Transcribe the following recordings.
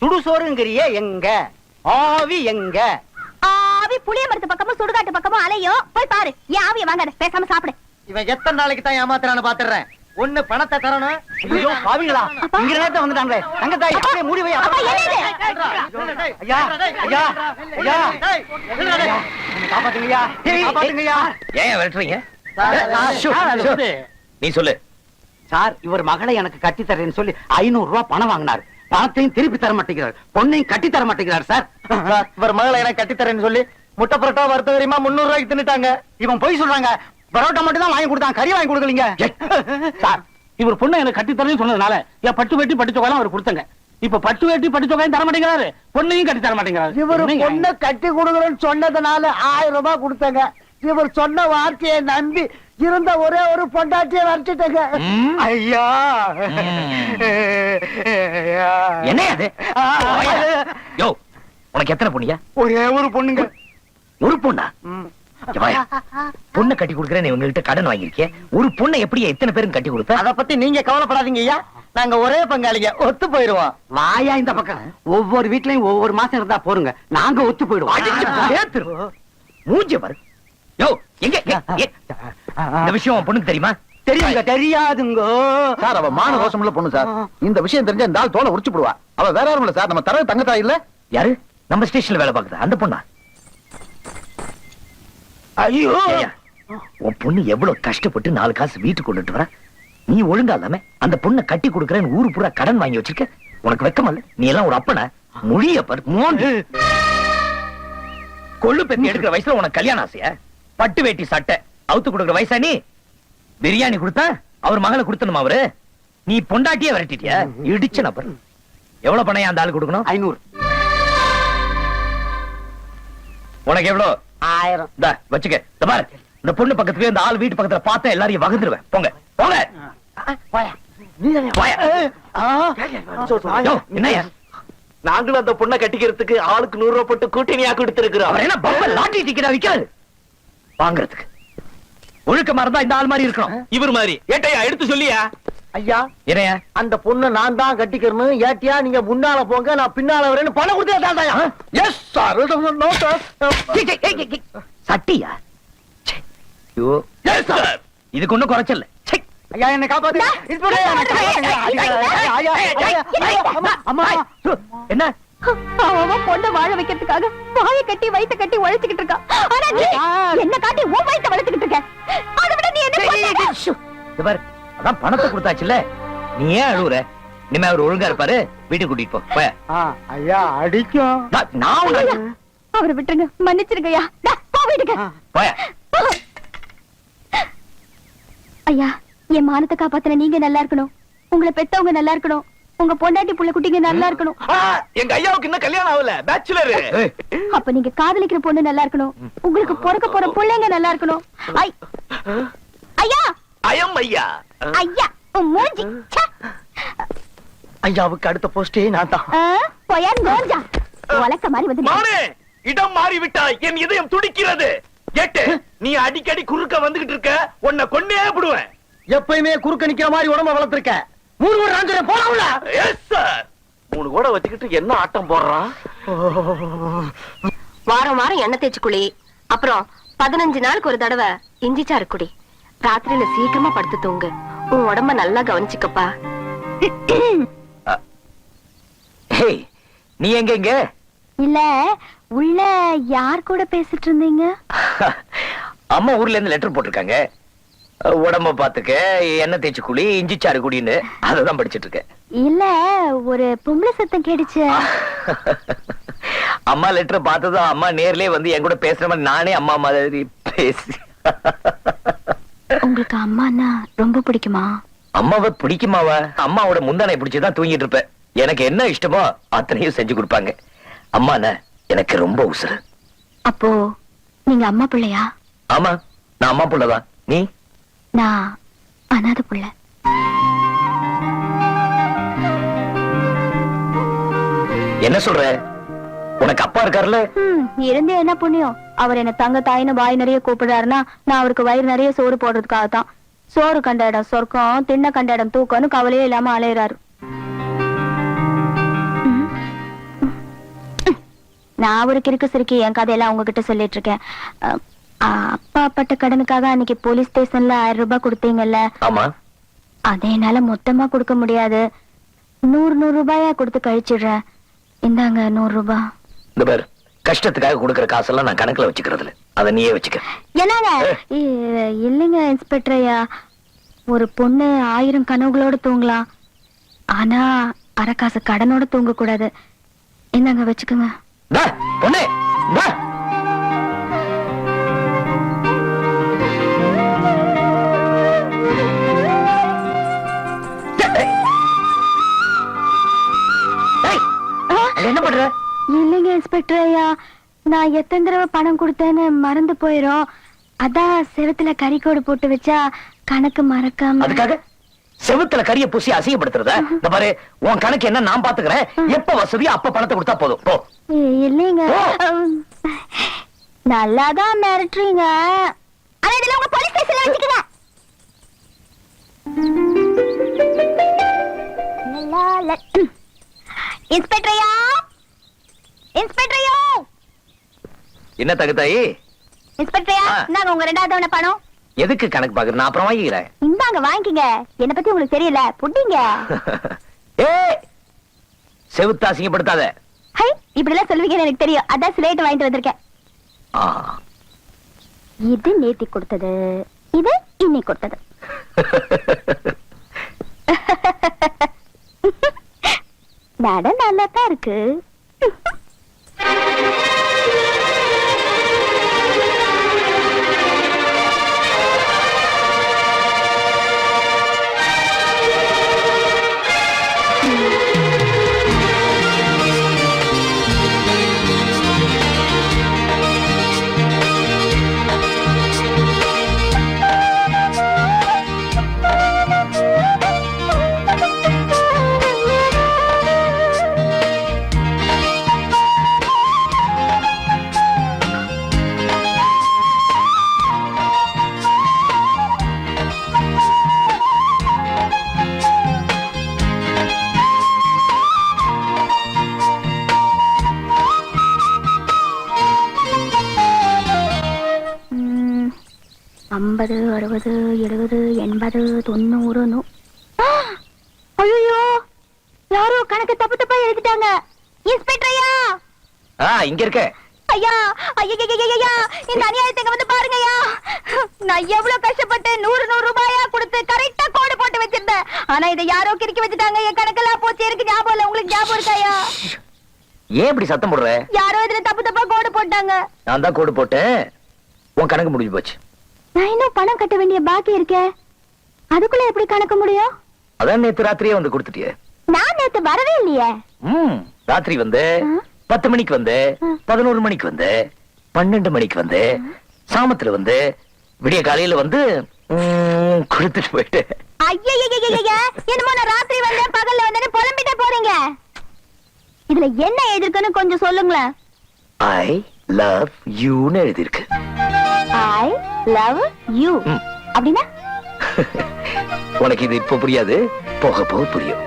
சுடுசோறுங்கிறியே எங்க? ஆவி எங்க? ஆவி புளிய மரத்து பக்கமும் சுடுகாட்டு பக்கமும் அலையும் போய் பாரு ஏன் ஆவிய வாங்காத பேசாம சாப்பிடு. இவன் எத்தனை நாளைக்கு தான் ஏமாத்துறான்னு பாத்துறேன். ஒண்ணு பணத்தை தரணும். ஐயோ பாவிங்களா இங்க நேரத்தை வந்துட்டாங்களே. தங்கத்தாய் அப்படியே மூடி வை அப்பா, என்னது? ஐயா ஐயா. ஐயா காப்பாத்துங்கய்யா. காப்பாத்துங்கய்யா. ஏன் விரட்டுறீங்க. நீ சொல்லு. சார் இவர் மகளை எனக்கு கட்டி தரேன்னு சொல்லி ஐநூறு ரூபாய் பணம் வாங்கினார். பணத்தையும் திருப்பி தர மாட்டேங்கிறார். பொண்ணையும் கட்டி தர மாட்டேங்கிறார் சார். இவர் மகளை எனக்கு கட்டித்தரேன்னு சொல்லி முட்டை பரோட்டா வறுத்த தெரியுமா? முன்னூறு ரூபாய்க்கு தின்னுட்டாங்க. இவன் போய் சொல்றாங்க. பரோட்டா மட்டும் தான் வாங்கி கொடுத்தான். கறி வாங்கி கொடுக்கலீங்க. சார். இவர் பொண்ணை எனக்கு கட்டி தரேன்னு சொன்னதுனால என் பட்டு வேட்டி பட்டு தொகையெல்லாம் அவர் கொடுத்தங்க. இப்ப பட்டு வேட்டி பட்டு தொகையும் தர மாட்டேங்கிறாரு. பொண்ணையும் கட்டி தர மாட்டேங்கிறாரு. இவர்? பொண்ணை கட்டி கொடுக்குறேன்னு சொன்னதுனால ஆயிரம் ரூபாய் கொடுத்தாங்க. இவர் சொன்ன வார்த்தையை நம்பி இருந்த ஒரே ஒரு பொண்டாட்டியை வரைச்சிட்டங்க ஐயா. என்ன அது? யோ உனக்கு எத்தனை பொண்ணியா ஒரே ஒரு பொண்ணுங்க. ஒரு பொண்ணா. பொண்ணை கட்டி கொடுக்குறேன் உங்ககிட்ட கடன் வாங்கியிருக்கே ஒரு பொண்ணை எப்படி எத்தனை பேரும் கட்டி கொடுப்ப? அத பத்தி நீங்க கவலைப்படாதீங்க ஐயா. நாங்க ஒரே பங்காளிங்க. ஒத்து போயிருவோம். வாயா இந்த பக்கம். ஒவ்வொரு வீட்லயும் ஒவ்வொரு மாசம் இருந்தா போருங்க. நாங்க ஒத்து போயிடுவோம். மூஞ்சிய பாரு. யோ எங்க இந்த விஷயம் பொண்ணுக்கு தெரியுமா? தெரியுங்க தெரியாதுங்க. சார் அவ மான ரோஷமுள்ள பொண்ணு சார். இந்த விஷயம் தெரிஞ்ச இந்த ஆள் தோலை உரிச்சு போடுவா. அவ வேற யாரும் இல்ல சார். நம்ம தர தங்கத்தாய் இல்ல? யாரு? நம்ம ஸ்டேஷன்ல வேலை பார்க்குது? அந்த பொண்ணா? ஐயோ. உன் பொண்ணு எவ்வளவு கஷ்டப்பட்டு நாலு காசு வீட்டுக்கு கொண்டுட்டு வர? நீ ஒழுங்கா இல்லாம அந்த பொண்ணை கட்டி கொடுக்கறேன்னு ஊரு பூரா கடன் வாங்கி வச்சிருக்க? உனக்கு வெக்கமல்ல நீ எல்லாம் ஒரு அப்பன? மொழிய பாரு மோந்து. கொள்ளு பெத்தி எடுக்கிற வயசுல உனக்கு கல்யாணம் ஆசையா? பட்டு வேட்டி சட்டை. அவுத்து கொடுக்குற வயசா நீ? பிரியாணி கொடுத்தா அவர் மகளை கொடுத்தணுமா அவரு? நீ பொண்டாட்டியே விரட்டிட்டியா? இடிச்ச நபர். எவ்வளவு பணம் அந்த ஆளு கொடுக்கணும்? ஐநூறு. உனக்கு எவ்வளவு ஆயிரம். இந்தா வச்சுக்க. இந்த பாரு. இந்த பொண்ணு பக்கத்துல இந்த ஆள் வீட்டு பக்கத்துல பார்த்தா எல்லாரையும் வகுந்துருவேன். போங்க. போங்க. நாங்களும் அந்த பொண்ணை கட்டிக்கிறதுக்கு ஆளுக்கு நூறு ரூபாய் போட்டு கூட்டணியா கொடுத்திருக்கிறோம். அவர் என்ன பம்ப லாட்டரி டிக்கெட்டா விக்காது. வாங்குறதுக்கு ஒழுக்கமா இருந்தா இந்த ஆள் மாதிரி இருக்கணும் இவர் மாதிரி ஏட்டையா எடுத்து சொல்லியா ஐயா என்னையா அந்த பொண்ணை நான் தான் கட்டிக்கிறணும் ஏட்டியா நீங்க முன்னால போங்க நான் பின்னால வரேன்னு பணம் கொடுத்தே எஸ் சார். சட்டியா ச்சே. ஐயோ எஸ் சார் இதுக்கு ஒண்ணும் குறைச்சல ச்சே. ஐயா என்னை காப்பாத்து என்னை அவன் பொண்ணை வாழ வைக்கிறதுக்காக வாயை கட்டி வயித்தை கட்டி உழைச்சுக்கிட்டு இருக்கான் ஆனா நீ என்ன காட்டி உன் வயித்தை வளர்த்துக்கிட்டு இருக்க. அதை விட நீ என்ன பாரு அதான் பணத்தை கொடுத்தாச்சுல்ல. நீ ஏன் அழுவுற? இனிமே அவர் ஒழுங்கா இருப்பாரு. வீட்டுக்கு கூட்டிட்டு போ. ஐயா அடிக்கும். நான் அவரை விட்டுருங்க. மன்னிச்சிருங்கய்யா. போ வீட்டுக்கு. போய. ஐயா என் மானத்தை காப்பாத்தின நீங்க நல்லா இருக்கணும். உங்களை பெத்தவங்க நல்லா இருக்கணும். உங்க பொண்டாட்டி புள்ள குட்டிங்க நல்லா இருக்கணும். எங்க ஐயாவுக்கு இன்னும் கல்யாணம் ஆகல. பேச்சுலர் அப்ப நீங்க காதலிக்கிற பொண்ணு நல்லா இருக்கணும். உங்களுக்கு பிறக்க போற பிள்ளைங்க நல்லா இருக்கணும். ஐ. ஐயா! அயம் ஐயா. ஐயா மூஞ்சி. ஐயாவுக்கு அடுத்த போஸ்டே நான் தான். ஆ, பொயான் கோஞ்சா உலக்க மாதிரி வந்து மானே இடம் மாறி விட்டாய் என் இதயம் துடிக்கிறது. கேட்டு நீ அடிக்கடி குறுக்க வந்துகிட்டு இருக்க. உன்னை கொண்டே விடுவேன். எப்பயுமே குறுக்க நிக்கிற மாதிரி உடம்ப வளர்த்திருக்க. மூணு ஒரு ராஞ்சரை போலாம்ல? எஸ் சார் மூணு கூட வச்சுக்கிட்டு என்ன ஆட்டம் போடுறான் வாரம் வாரம் எண்ணெய் தேய்ச்சி குளி. அப்புறம் பதினஞ்சு நாளுக்கு ஒரு தடவை இஞ்சி சாறு குடி. ராத்திரியில சீக்கிரமா படுத்து தூங்கு. உன் உடம்ப நல்லா கவனிச்சுக்கப்பா. ஹேய், நீ எங்க இங்க? இல்ல உள்ள யார் கூட பேசிட்டு இருந்தீங்க? அம்மா ஊர்ல இருந்து லெட்டர் போட்டிருக்காங்க. உடம்ப பாத்துக்க எண்ணெய் தேய்ச்சி குழி இஞ்சி சாறு குடின்னு அததான் படிச்சிட்டு இருக்கேன். இல்ல ஒரு பொம்பளை சத்தம் கேடுச்சு அம்மா லெட்டர் பார்த்ததும் அம்மா நேர்லயே வந்து என் கூட பேசுற மாதிரி நானே அம்மா மாதிரி பேசி உங்களுக்கு அம்மானா ரொம்ப பிடிக்குமா? அம்மாவை பிடிக்குமாவா? அம்மாவோட முந்தானை பிடிச்சுதான் தூங்கிட்டு இருப்பேன். எனக்கு என்ன இஷ்டமோ அத்தனையும் செஞ்சு கொடுப்பாங்க. அம்மாண்ண எனக்கு ரொம்ப உசுறு. அப்போ நீங்க அம்மா பிள்ளையா? ஆமா நான் அம்மா புள்ளதான். நீ? நான் அனாதை பிள்ளை. என்ன சொல்ற? உனக்கு அப்பா இருக்காருல்ல? இருந்து என்ன புண்ணியம்? அவர் என்ன தங்க தாயின்னு வாய் நிறைய கூப்பிடுறாருன்னா நான் அவருக்கு வயிறு நிறைய சோறு போடுறதுக்காக தான். சோறு கண்ட இடம் சொர்க்கம் திண்ண கண்ட இடம் தூக்கம்னு கவலையே இல்லாம அலையறாரு. நான் ஒரு கிறுக்கு சிறுக்கி என் கதையெல்லாம் உங்ககிட்ட சொல்லிட்டு இருக்கேன். அப்பா பட்ட கடனுக்காக அன்னைக்கு போலீஸ் ஸ்டேஷன்ல ஆயிரம் ரூபாய் கொடுத்தீங்கல்ல? ஆமா. அதை என்னால மொத்தமா கொடுக்க முடியாது. நூறு நூறு ரூபாயா கொடுத்து கழிச்சிடுறேன் இந்தாங்க நூறு ரூபாய் இந்த பேர் கஷ்டத்துக்காக கொடுக்கற காசெல்லாம் நான் கணக்குல வச்சுக்கிறது இல்ல அதை நீயே வச்சுக்க. என்னங்க? இல்லைங்க இன்ஸ்பெக்டர் ஐயா. ஒரு பொண்ணு ஆயிரம் கனவுகளோட தூங்கலாம். ஆனா அரை காசு கடனோட தூங்க கூடாது என்னங்க வச்சுக்கோங்க பொண்ணு இல்லைங்க இன்ஸ்பெக்டர் ஐயா நான் எத்தனை தடவை பணம் கொடுத்தேன்னு மறந்து போயிரும் அதான் செவத்துல கறிக்கோடு போட்டு வச்சா கணக்கு மறக்காம அதுக்காக செவுத்துல கரிய பூசி அசிங்கப்படுத்துறத இந்த பாரு உன் கணக்கு என்ன நான் பாத்துக்கிறேன் எப்ப வசதியோ அப்ப பணத்தை கொடுத்தா போதும் போ இல்லைங்க நல்லாதான் மிரட்டுறீங்க ஆனா இதுல உங்க போலீஸ் ஸ்டேஷன்ல வச்சுக்கங்க இன்ஸ்பெக்டர் ஐயா இன்ஸ்பெக்டர் ஐயா என்ன தகுதாயி இன்ஸ்பெக்டர் ஐயா ஆ. இந்தாங்க உங்க ரெண்டாவது தவணை பணம். எதுக்கு கணக்கு பாக்குற நான் அப்புறம் வாங்கிக்கிறேன். இந்தாங்க வாங்கிக்கங்க. என்ன பத்தி உங்களுக்கு தெரியல. புட்டிங்க. ஏய்! செவுத்த அசிங்கப்படுத்தாத. ஹை இப்படி எல்லாம் சொல்லுவீங்கன்னு எனக்கு தெரியும். அதான் ஸ்லேட் வாங்கிட்டு வந்திருக்கேன். இது நேத்தி கொடுத்தது. இது இன்னைக்கு கொடுத்தது. நட நல்லா தான் இருக்கு. ஐம்பது அறுபது எழுபது எண்பது தொண்ணூறு ஐயோ யாரோ கணக்கு தப்பு தப்பா எழுதிட்டாங்க. இன்ஸ்பெக்டர் ஐயா! ஆ இங்க இருக்க. ஐயா! ஐயா இந்த அநியாயத்தை வந்து பாருங்க ஐயா! நான் எவ்வளவு கஷ்டப்பட்டு நூறு நூறு ரூபாயா கொடுத்து கரெக்டா கோடு போட்டு வச்சிருந்தேன். ஆனா இதை யாரோ கிறுக்கி வச்சுட்டாங்க. என் கணக்கெல்லாம் போச்சு. எனக்கு ஞாபகம் இல்ல? உங்களுக்கு ஞாபகம் இருக்கா ஐயா? ஏன் இப்படி சத்தம் போடுற? யாரோ இதுல தப்பு தப்பா கோடு போட்டாங்க. நான் தான் கோடு போட்டேன். உன் கணக்கு முடிஞ்சு போச்சு. நான் இன்னும் பணம் கட்ட வேண்டிய பாக்கி இருக்கே. அதுக்குள்ள எப்படி கணக்க முடியும்? அதான் நேத்து ராத்திரியே வந்து கொடுத்துட்டியே. நான் நேத்து வரவே இல்லையே. ம் ராத்திரி வந்து. பத்து மணிக்கு வந்து. பதினோரு மணிக்கு வந்து பன்னெண்டு மணிக்கு வந்து சாமத்துல வந்து விடிய காலையில வந்து கொடுத்துட்டு போயிட்டு. என்னமோ நான் ராத்திரி வந்தேன் பகல்ல வந்தேன்னு புலம்பிட்டே போறீங்க. இதுல என்ன எழுதிருக்குன்னு கொஞ்சம் சொல்லுங்களேன். ஐ லவ் யூன்னு எழுதியிருக்கு. I love you. அப்படின்னா? உனக்கு இது இப்ப புரியாது. போக போக புரியும்.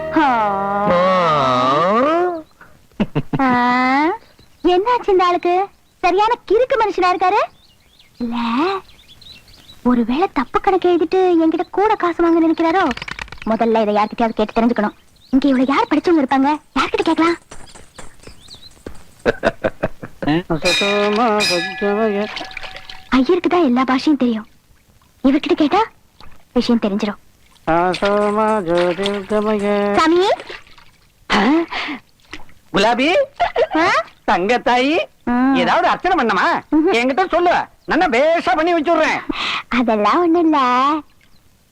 என்னாச்சு இந்த ஆளுக்கு? சரியான கிறுக்கு மனுஷனா இருக்காரு? இல்ல. ஒருவேளை தப்பு கணக்கு எழுதிட்டு என்கிட்ட கூட காசு வாங்க நினைக்கிறாரோ? முதல்ல இதை யார்கிட்டயாவது கேட்டு தெரிஞ்சுக்கணும். இங்க இவ்வளவு யார் படிச்சவங்க இருப்பாங்க? யார்கிட்ட கேட்கலாம்? ஐயருக்கு தான் எல்லா பாஷையும் தெரியும். இவர்கிட்ட கேட்டா விஷயம் தெரிஞ்சிடும் சாமி குலாபி? தங்கத்தாயி. ஏதாவது அர்ச்சனை பண்ணமா. என்கிட்ட சொல்லு. நல்லா பேஷா பண்ணி வச்சுடுறேன். அதெல்லாம் ஒண்ணும் இல்ல.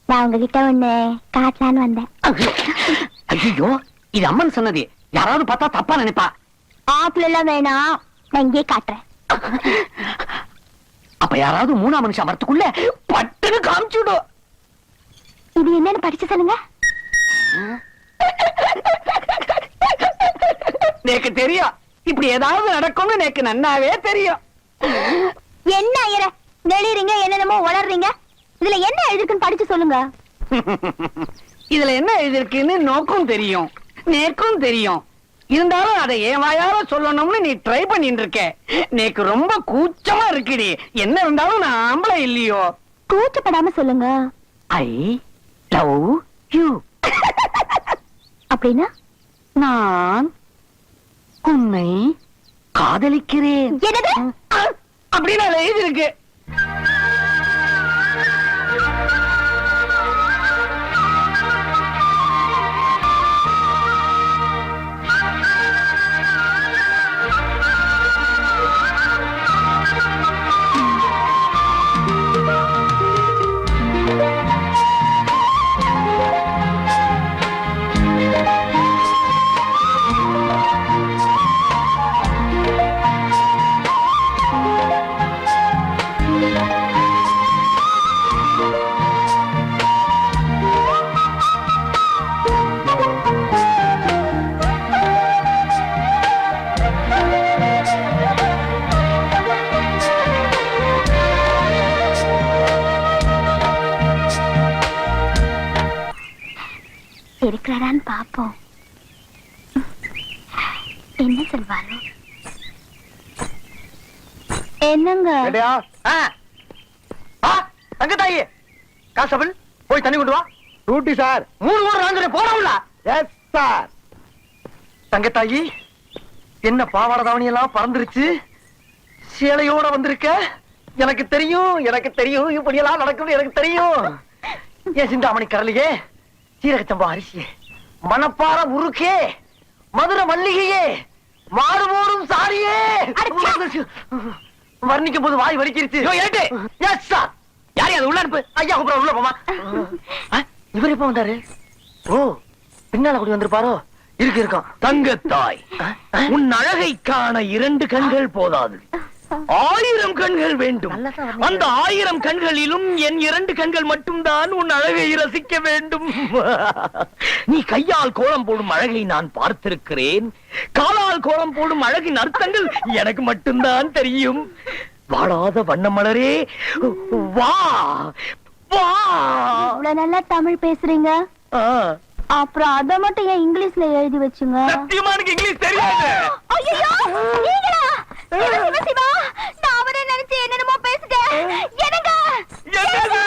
நான் உங்ககிட்ட ஒண்ணு காட்டலான்னு வந்தேன். ஐயோ இது அம்மன் சொன்னது. யாராவது பார்த்தா தப்பா நினைப்பா. ஆப்பிள் எல்லாம் வேணாம். நான் இங்கே காட்டுறேன். அப்ப யாராவது மூணாம் மனுஷன் வரத்துக்குள்ள பட்டுன்னு காமிச்சுடும் இது என்னன்னு படிச்சு சொல்லுங்க. எனக்கு தெரியும். இப்படி ஏதாவது நடக்கும்னு எனக்கு நன்னாவே தெரியும். என்ன ஐயர? நெளிறீங்க என்னென்னமோ உளறீங்க. இதுல என்ன எழுதிருக்குன்னு படிச்சு சொல்லுங்க. இதுல என்ன எழுதிருக்குன்னு நோக்கும் தெரியும். நேக்கும் தெரியும். இருந்தாலும் அதை என் வாயால சொல்லணும்னு நீ ட்ரை பண்ணிட்டு இருக்க. நீக்கு ரொம்ப கூச்சமா இருக்குடி. என்ன இருந்தாலும் நான் ஆம்பளை இல்லையோ. கூச்சப்படாம சொல்லுங்க. ஐ லவ் யூ அப்படின்னா நான் உன்னை காதலிக்கிறேன். அப்படின்னு எழுதி இருக்கு இருக்கிறாரான்னு பாப்போம் என்ன சொல்வாரோ என்னங்க? தங்கத்தாயி காசபிள் போய் தண்ணி கொண்டு வா. Duty sir. மூணு ஊர் வாங்குற போறோம்ல. எஸ் சார் தங்கத்தாயி என்ன பாவாடை தாவணி எல்லாம் பறந்துருச்சு? சேலையோட வந்திருக்க? எனக்கு தெரியும் எனக்கு தெரியும். இப்படி எல்லாம் நடக்கும் எனக்கு தெரியும். ஏன் சிந்தாமணி கரலியே சீரகச்சம்பா அரிசியே. மணப்பாற முறுக்கே மதுரை மல்லிகையே மாறுபோரும் சாரியே. வர்ணிக்கும் போது வாய் யாரையும் அது? உள்ள அனுப்பு. ஐயா கூப்பிட உள்ள போமா இவர் எப்ப வந்தாரு? ஓ பின்னால கூடி வந்திருப்பாரோ? இருக்கு இருக்கும். தங்கத்தாய். உன் அழகை காண இரண்டு கண்கள் போதாது. ஆயிரம் கண்கள் வேண்டும். அந்த ஆயிரம் கண்களிலும் என் இரண்டு கண்கள் மட்டும்தான் உன் அழகை ரசிக்க வேண்டும். நீ கையால் கோலம் போடும் அழகை நான் பார்த்திருக்கிறேன். காலால் கோலம் போடும் அழகின் அர்த்தங்கள் எனக்கு மட்டும்தான் தெரியும். வாழாத வண்ண மலரே. வா. வா. இவ்வளவு நல்லா தமிழ் பேசுறீங்க. அப்புறம் அத மட்டும் ஏன் இங்கிலீஷ்ல எழுதி வச்சுங்க? சத்தியமா எனக்கு இங்கிலீஷ் தெரியாது? சிவா, சிவா, சிவா, நான் அவரை நினைச்சு என்னென்னமோ பேசிட்டேன். என்னங்க? என்னது?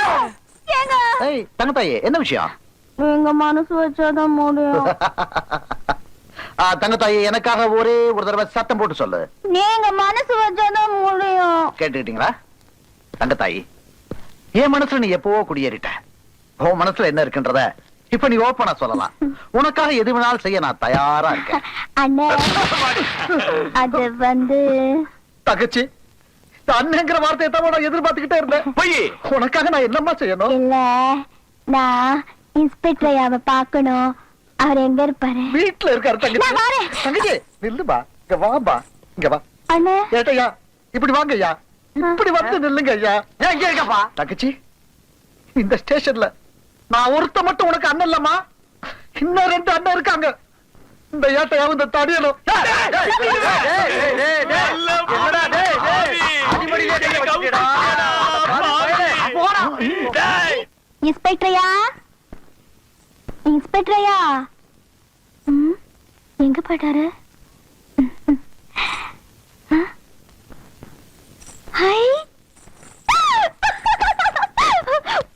ஏங்க? ஏய் தங்கத்தாயி என்ன விஷயம் நீங்க மனசு வச்சாதான் முடியும் ஆ, தங்கத்தாயி எனக்காக ஒரே ஒரு தடவை சத்தம் போட்டு சொல்லு நீங்க மனசு வச்சாதான் முடியும் கேட்டுக்கிட்டீங்களா தங்கத்தாயி என் மனசுல நீ எப்பவோ குடியேறிட்ட உன் மனசுல என்ன இருக்குன்றத இப்ப நீ ஓப்பனா சொல்லலாம். உனக்காக எது வேணாலும் செய்ய நான் தயாரா இருக்கேன். அண்ணே அது வந்து தகச்சி இந்த அண்ணங்கிற வார்த்தையை தான் நான் எதிர்பார்த்துக்கிட்டே இருந்தேன். பொய் உனக்காக நான் என்னம்மா செய்யணும்? இல்ல நான் இன்ஸ்பெக்டர் ஐயாவை பார்க்கணும். அவர் எங்க இருப்பாரு? வீட்டுல இருக்காரு தங்கச்சி. தங்கச்சி நில்லுபா இங்க வாபா இங்க வா. அண்ணே. ஏட்டையா இப்படி வாங்க ஐயா. இப்படி வந்து நில்லுங்க ஐயா. ஏன் இங்க இருக்கப்பா? தங்கச்சி இந்த ஸ்டேஷன்ல நான் ஒருத்த மட்டும் உனக்கு அண்ணன் இல்லம்மா இன்னும் ரெண்டு அண்ணன் இருக்காங்க இந்த ஏட்டையாவும் இந்த தடியலும் இன்ஸ்பெக்டர் ஐயா இன்ஸ்பெக்டர் ஐயா ம், எங்க போயிட்டாரு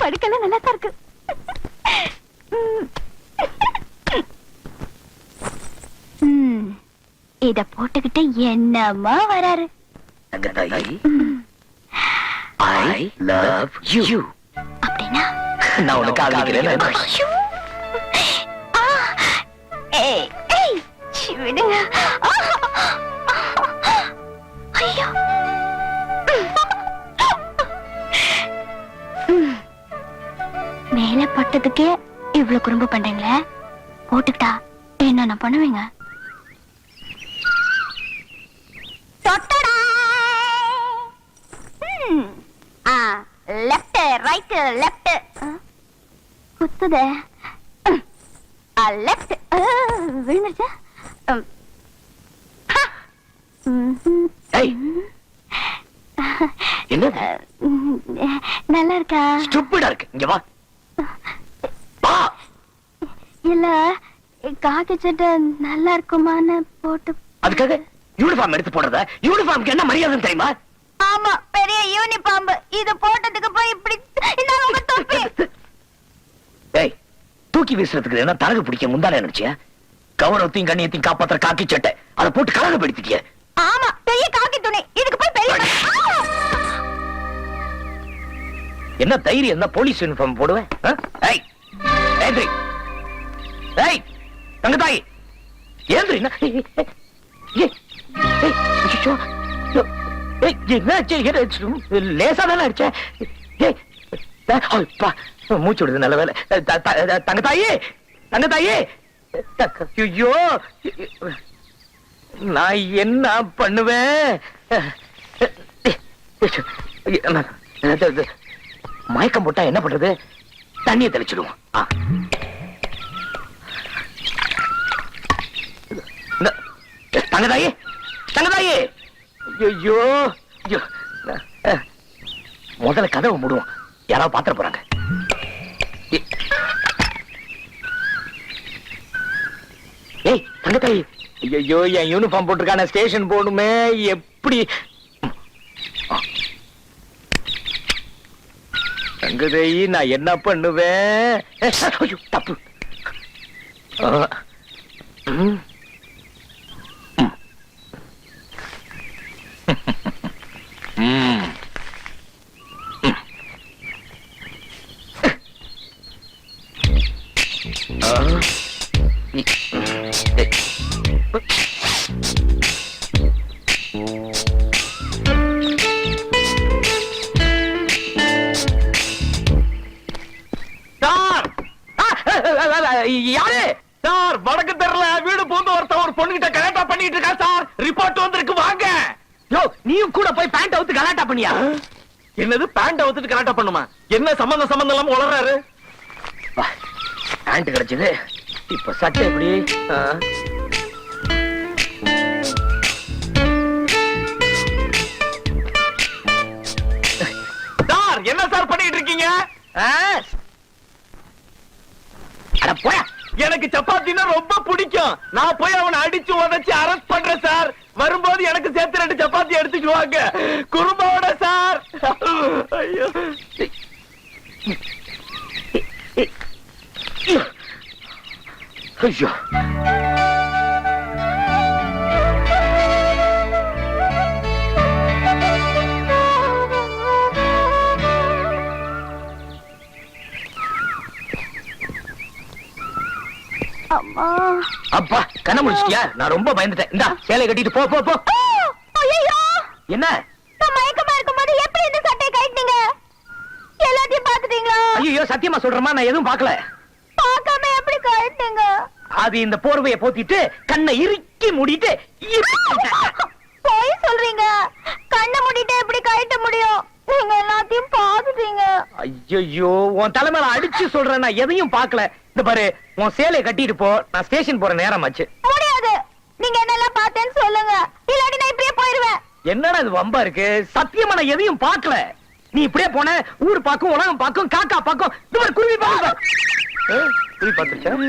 படுக்கலாம் நல்லா தான் இருக்கு இத போட்டுக்கிட்டு என்னமா வராரு ஐ லவ் யூ அப்படின்னா நான் உனக்கு காதலிக்கிறேன் ஐயோ! ஆ! ஏய், ஏய், விடுங்க. மேல பட்டதுக்கே இவ்வளவு குறும்பு பண்றீங்களே? போட்டுக்கிட்டா என்னென்ன பண்ணுவீங்க? லெஃப்ட் ரைட் லெஃப்ட் குத்துதே. லெஃப்ட் விழுந்துருச்சா? நல்லா இருக்கா? ஸ்டூப்பிடா இருக்கு. இங்க வா. இல்ல காக்கி சட்டை நல்லா இருக்குமான்னு போட்டு அதுக்காக யூனிஃபார்ம் எடுத்து போடுறத? யூனிஃபார்ம்க்கு என்ன மரியாதை தெரியுமா? ஆமா பெரிய யூனிபார்ம் இது போட்டதுக்கு போய் இப்படி இந்தாங்க உங்க தொப்பி. ஏய் தூக்கி வீசுறதுக்கு என்ன தரகு பிடிக்க முந்தானே நினைச்சியா? கௌரவத்தையும் கண்ணியத்தையும் காப்பாத்துற காக்கி சட்டை. அதை போட்டு கலகப்படுத்திட்டிய. ஆமா பெரிய காக்கி துணி. இதுக்கு போய் பெரிய! என்ன தைரியம்? என்ன போலீஸ் யூனிஃபார்ம் போடுவேன்? ஏய் ஏந்திரி ஏய் தங்கதாய் ஏந்திரி என்ன? ஏய், ஏய், லேசா தானே அடிச்சேன் மூச்சு விடுது நல்ல வேலை தங்கத்தாயே தங்கத்தாயே. ஐயோ. நான் என்ன பண்ணுவேன்? மயக்கம் போட்டா என்ன பண்றது? தண்ணியை தெளிச்சிடுவோம் ஆ. இந்த, தங்கதாயி தங்கதாயி. ஐயோ ஐயோ. முதல்ல கதவை மூடுவோம். யாராவது பாத்திர போறாங்க. ஏய். தங்கத்தாயி. ஐயோ என் யூனிஃபார்ம் போட்டிருக்கான ஸ்டேஷன் போகணுமே எப்படி? தங்கதேயி நான் என்ன பண்ணுவேன்? தப்பு. ம். ம். ஆ. இ- எ- சார் ஆ, யாரு? சார் வடக்கு தெருல வீடு பூந்து ஒருத்தன் ஒரு பொண்ணுகிட்ட கலாட்டா பண்ணிட்டு இருக்கா சார். ரிப்போர்ட் வந்து நீயும் கூட போய் பேண்ட் அவுத்து கலாட்டா பண்ணியா? என்னது பேண்ட் அவுத்துட்டு கலாட்டா பண்ணுமா? என்ன சம்பந்தம் சம்பந்தம் இல்லாம உளறாரு? பேண்ட் கிடைச்சது. இப்ப சட்டை எப்படி? சார் என்ன சார் பண்ணிட்டு இருக்கீங்க? அட போயா எனக்கு சப்பாத்தினா ரொம்ப பிடிக்கும். நான் போய் அவனை அடிச்சு உதைச்சு அரெஸ்ட் பண்றேன் சார் வரும்போது எனக்கு சேர்த்து ரெண்டு சப்பாத்தி எடுத்துக்குவாங்க வாங்க. சார் ஐயோ. ஐயோ. கண்ண முடிச்சிட்டியா? நான் ரொம்ப பயந்துட்டேன். இந்தா சேலை கட்டிட்டு போ போ போ. ஐயோ என்ன? நான் மயக்கமா இருக்கும்போது எப்படி இந்த சட்டையை கழட்டினீங்க? எல்லாத்தையும் பாத்துட்டீங்களா ஐயோ சத்தியமா சொல்றேமா நான் எதுவும் பார்க்கல. பார்க்காம எப்படி கழட்டினீங்க? அது இந்த போர்வைய போத்திட்டு கண்ணை இறுக்கி மூடிட்டு போய் சொல்றீங்க. கண்ணை மூடிட்டு எப்படி கழட்ட முடியும்? நீங்க எல்லாத்தையும் பாத்துட்டீங்க ஐயோ உன் தலைமையில அடிச்சு சொல்றேன் நான் எதையும் பார்க்கல. இந்த பாரு உன் சேலைய கட்டிட்டு போ நான் ஸ்டேஷன் போற நேரம் ஆச்சு. முடியாது. நீங்க என்னெல்லாம் பார்த்தேன்னு சொல்லுங்க. இல்லாட்டி நான் இப்படியே போயிருவேன் என்னடா இது வம்பா இருக்கு? சத்தியமா நான் எதையும் பார்க்கல. நீ இப்படியே போன ஊர் பாக்கும் உலகம் பாக்கும் காக்கா பாக்கும் இது மாதிரி குருவி பாக்கும் குருவி பாத்துருச்சா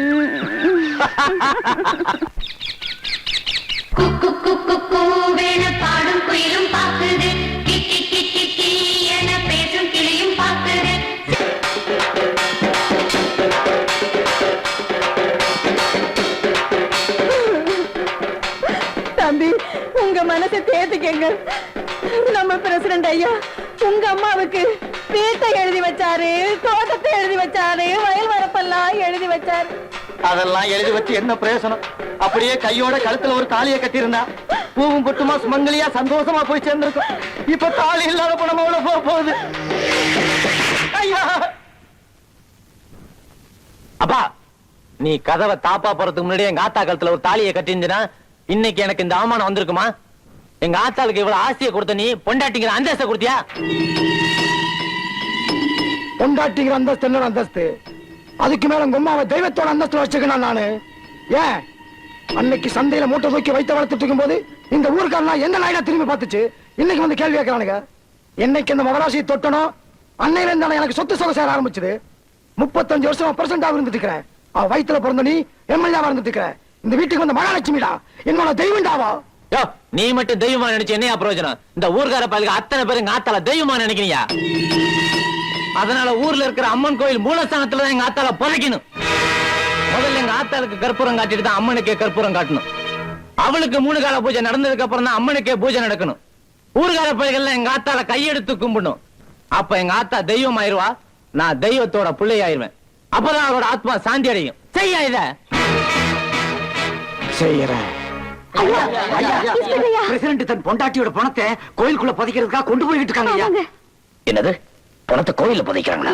குக்கு குக்கு கூவென பாடும் குயிலும் பாக்குது மனசை தேர்த்துக்கங்க நம்ம பிரசிடண்ட் ஐயா உங்க அம்மாவுக்கு வீட்டை எழுதி வச்சாரு தோட்டத்தை எழுதி வச்சாரு வயல் வரப்பெல்லாம் எழுதி வச்சாரு. அதெல்லாம் எழுதி வச்சு என்ன பிரயோசனம்? அப்படியே கையோட கழுத்துல ஒரு தாலியை கட்டியிருந்தா பூவும் பொட்டுமா சுமங்கலியா சந்தோஷமா போய் சேர்ந்திருக்கும். இப்ப தாலி இல்லாத பணம் அவ்வளவு போக போகுது? ஐயா! அப்பா நீ கதவை தாப்பா போறதுக்கு முன்னாடி எங்க ஆத்தா கழுத்துல ஒரு தாலியை கட்டிருந்தா இன்னைக்கு எனக்கு இந்த அவமானம் வந்திருக்குமா? எங்க ஆத்தாளுக்கு இவ்வளவு ஆசையை கொடுத்த நீ பொண்டாட்டிங்கிற அந்தஸ்தை கொடுத்தியா? பொண்டாட்டிங்கிற அந்தஸ்து என்னோட அந்தஸ்து? அதுக்கு மேல உங்க அம்மாவை தெய்வத்தோட அந்தஸ்து வச்சுக்கணும் நானு? ஏன்? அன்னைக்கு சந்தையில மூட்டை தூக்கி வைத்த வளர்த்துட்டு இருக்கும்போது இந்த ஊருக்காரலாம் எந்த நாயில திரும்பி பார்த்துச்சு? இன்னைக்கு வந்து கேள்வி கேட்கறானுங்க. என்னைக்கு இந்த மகராசியை தொட்டனோ அன்னையில இருந்தா எனக்கு சொத்து சொக சேர ஆரம்பிச்சது. முப்பத்தஞ்சு வருஷமா பிரசண்டாக இருந்துட்டு இருக்கிறேன். அவ வயித்துல பிறந்த நீ எம்எல்ஏ வந்துட்டு இருக்க இந்த வீட்டுக்கு வந்த மகாலட்சுமிடா என்னோட தெய்வம்டாவா நீ மட்டும் தெய்வமா நினைச்சு என்ன பிரயோஜனம்? இந்த ஊர்கார பயலுக்கு அத்தனை பேரும் ஆத்தால தெய்வமா நினைக்கிறீங்க? அதனால ஊர்ல இருக்கிற அம்மன் கோயில் மூலஸ்தானத்துல தான் எங்க ஆத்தால புதைக்கணும். முதல்ல எங்க ஆத்தாளுக்கு கற்பூரம் காட்டிட்டு தான் அம்மனுக்கே கற்பூரம் காட்டணும். அவளுக்கு மூணு கால பூஜை நடந்ததுக்கு அப்புறம் தான் அம்மனுக்கே பூஜை நடக்கணும். ஊர்கார பயல்கள் எங்க ஆத்தால கையெடுத்து கும்பிடணும். அப்ப எங்க ஆத்தா தெய்வம் ஆயிருவா நான் தெய்வத்தோட பிள்ளையாயிருவேன். அப்பதான் அவரோட ஆத்மா சாந்தி அடையும். செய்யா இத? செய்யறேன். பிரசிடண்ட் தன் பொண்டாட்டியோட பணத்தை கோயிலுக்குள்ள புதைக்கிறதுக்காக கொண்டு போயிட்டு இருக்காங்க. என்னது? பணத்தை கோயில்ல புதைக்கிறாங்களா?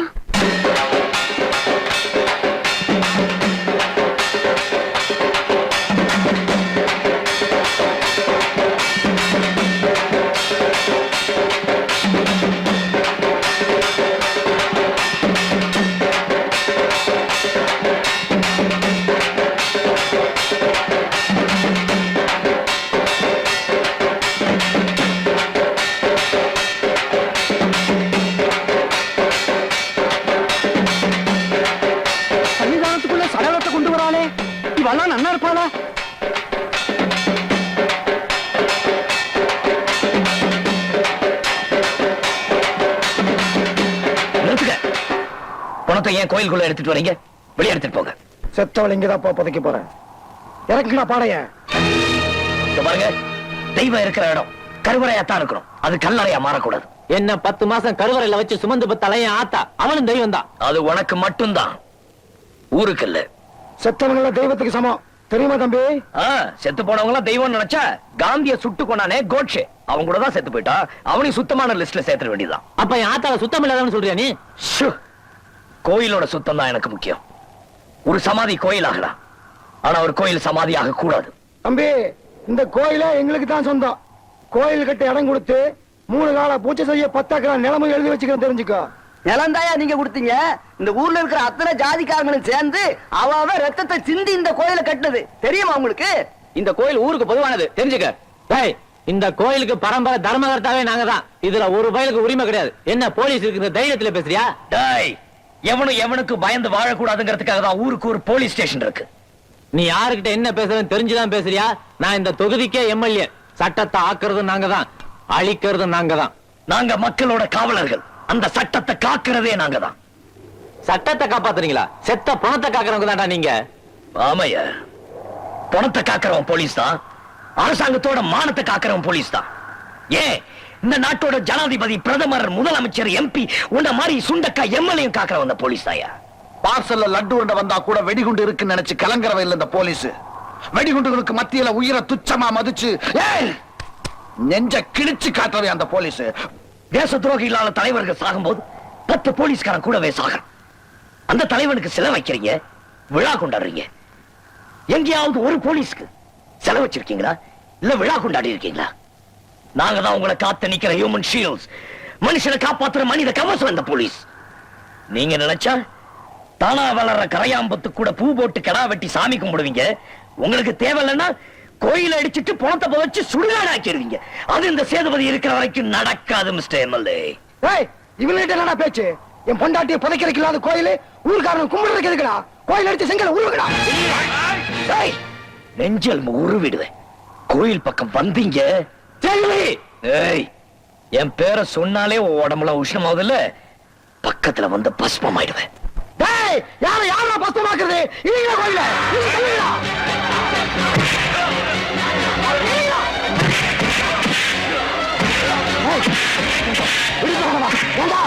பணத்தை ஏன் கோயிலுக்குள்ள எடுத்துட்டு வரீங்க? வெளியே எடுத்துட்டு போங்க. செத்தவள் இங்கதான் புதைக்க போறேன் இறக்குடா பாடைய. இங்க பாருங்க தெய்வம் இருக்கிற இடம். கருவறையாத்தான் இருக்கணும் அது கல்லறையா மாறக்கூடாது. என்ன பத்து மாசம் கருவறையில வச்சு சுமந்து பத்தலைய ஆத்தா அவனும் தெய்வம் தான் அது உனக்கு மட்டும்தான். ஊருக்கு இல்ல. செத்தவங்கள தெய்வத்துக்கு சமம். தெரியுமா தம்பி? ஆ, செத்து போனவங்க எல்லாம் தெய்வம் நினைச்சா காந்திய சுட்டு கொண்டானே கோட்சே. அவங்க கூட தான் செத்து போயிட்டா. அவனையும் சுத்தமான லிஸ்ட்ல சேர்த்துட வேண்டியதுதான். அப்ப என் ஆத்தால சுத்தம் இல்லாதவன்னு சொல்றியா நீ. கோயிலோட சுத்தம் தான் எனக்கு முக்கியம். ஒரு சமாதி கோயில் ஆகலாம் ஆனா ஒரு கோயில் சமாதி ஆக கூடாது தம்பி இந்த கோயிலே எங்களுக்கு தான் சொந்தம். கோயில் கட்ட இடம் கொடுத்து மூணு கால பூஜை செய்ய பத்தாக்கிற நிலைமை எழுதி வச்சுக்கிறேன் தெரிஞ்சுக்கோ. நிலந்தாயா நீங்க கொடுத்தீங்க? இந்த ஊர்ல இருக்கிற அத்தனை ஜாதிக்காரங்களும் சேர்ந்து அவ அவ ரத்தத்தை சிந்தி இந்த கோயிலை கட்டுனது. தெரியுமா உங்களுக்கு? இந்த கோயில் ஊருக்கு பொதுவானது. தெரிஞ்சுக்க. டேய் இந்த கோயிலுக்கு பரம்பரை தர்மகர்த்தாவே நாங்க தான் இதுல ஒரு பயலுக்கு உரிமை கிடையாது. என்ன போலீஸ் இருக்கிற தைரியத்துல பேசுறியா? டேய் எவனும் எவனுக்கு பயந்து வாழக்கூடாதுங்கிறதுக்காக தான் ஊருக்கு ஒரு போலீஸ் ஸ்டேஷன் இருக்கு. நீ யாருக்கிட்ட என்ன பேசுறேன்னு தெரிஞ்சுதான் பேசுறியா? நான் இந்த தொகுதிக்கே எம்எல்ஏ. சட்டத்தை ஆக்குறதும் நாங்க தான். அழிக்கிறதும் நாங்க தான். நாங்க மக்களோட காவலர்கள். அந்த சட்டத்தை காக்கிறதே நாங்க தான். சட்டத்தை காப்பாத்துறீங்களா? செத்த பணத்தை காக்குறவங்க தான்டா நீங்க. ஆமையா. பணத்தை காக்கிறவன் போலீஸ் தான். அரசாங்கத்தோட மானத்தை காக்கிறவன் போலீஸ் தான். ஏன்? இந்த நாட்டோட ஜனாதிபதி பிரதமர் முதலமைச்சர் எம்பி உன்ன மாதிரி சுண்டக்கா எம்எல்ஏ காக்கிறவன் அந்த போலீஸ் தாயா பார்சல்ல லட்டு உருண்டை வந்தா கூட வெடிகுண்டு இருக்குன்னு நினைச்சு கலங்கரவை இல்ல இந்த போலீஸ். வெடிகுண்டுகளுக்கு மத்தியில உயிரை துச்சமா மதிச்சு! நெஞ்ச கிழிச்சு காட்டுறவே அந்த போலீஸ். தேச துரோகி இல்லாத தலைவர்கள் சாகும்போது பத்து போலீஸ்காரன் கூடவே சாகணும் அந்த தலைவனுக்கு சிலை வைக்கிறீங்க விழா கொண்டாடுறீங்க. எங்கேயாவது ஒரு போலீஸ்க்கு செலவு வச்சிருக்கீங்களா? இல்ல விழா கொண்டாடி இருக்கீங்களா? நாங்க தான் உங்களை காத்து நிக்கிற ஹியூமன் ஷீல்ட்ஸ் மனுஷனை காப்பாத்துற மனித கவசம் இந்த போலீஸ். நீங்க நினைச்சா தானா வளர்ற கரையாம்பத்து கூட பூ போட்டு கிடா வெட்டி சாமி கும்பிடுவீங்க. உங்களுக்கு தேவையில்லைன்னா கோயில அடிச்சிட்டு பணத்தை புதைச்சு சுடுகாடு ஆக்கிடுவீங்க. அது இந்த சேதுபதி இருக்கிற வரைக்கும் நடக்காது மிஸ்டர் எம்எல்ஏ ஏய் இவன்கிட்ட என்னடா பேச்சு? என் பொண்டாட்டியை புதைக்கிறதுக்கு இல்லாத கோயில் ஊர்க்காரன் கும்பிடுறதுக்கு எதுக்குடா? கோயில் அடிச்சு செங்கல உருவுக்கடா? டேய், நெஞ்சல் உருவிடுவேன். கோயில் பக்கம் வந்தீங்க என் பேரை சொன்னாலே உடம்புல உஷ்ணமாவதில்ல பக்கத்துல வந்து பஸ்மம் ஆயிடுவேன் யார யாரா பஸ்தமாக்குறது இல்லையா கோயில நீங்க சொல்லுங்கடா. ஏய், விடுங்க வாடா. ஏண்டா?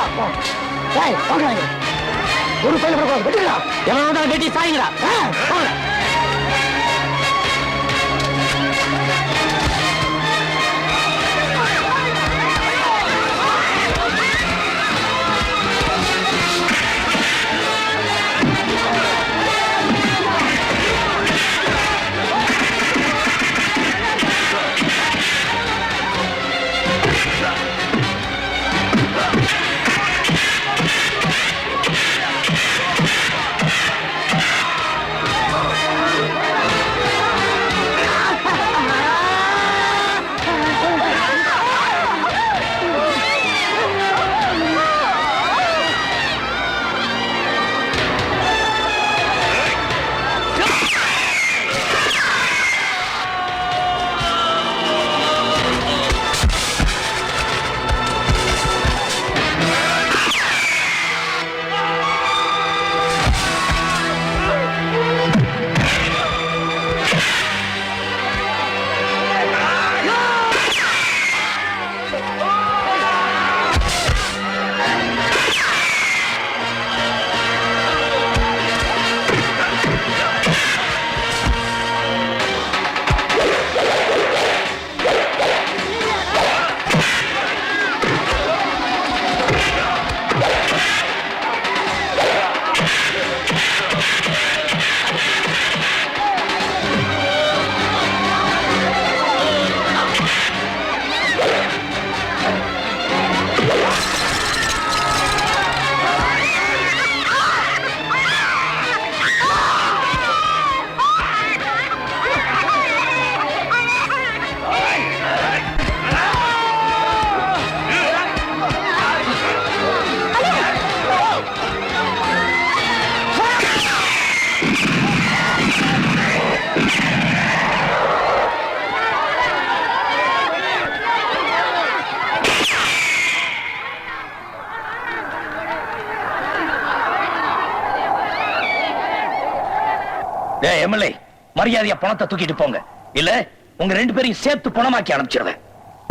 எம்எல்ஏ மரியாதையா பணத்தை தூக்கிட்டு போங்க. இல்ல உங்க ரெண்டு பேரையும் சேர்த்து பணமாக்கி அனுப்பிச்சிடுவேன்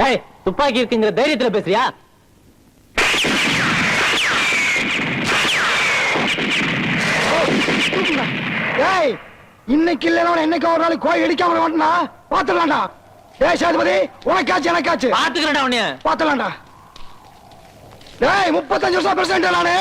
ஏய் துப்பாக்கி இருக்குங்கிற தைரியத்துல பேசுறியா? ஏய் இன்னைக்கு இல்லைன்னா என்னைக்கு ஒரு நாள் கோயில் இடிக்காம மாட்டேனா பாத்துடலாம்டா ஏய் சேதுபதி உனக்காச்சு எனக்காச்சு. பாத்துக்கிறேன்டா உன்னைய. பாத்துடலாம்டா டேய் முப்பத்தஞ்சு வருஷம் பிரசிடண்ட் நானு?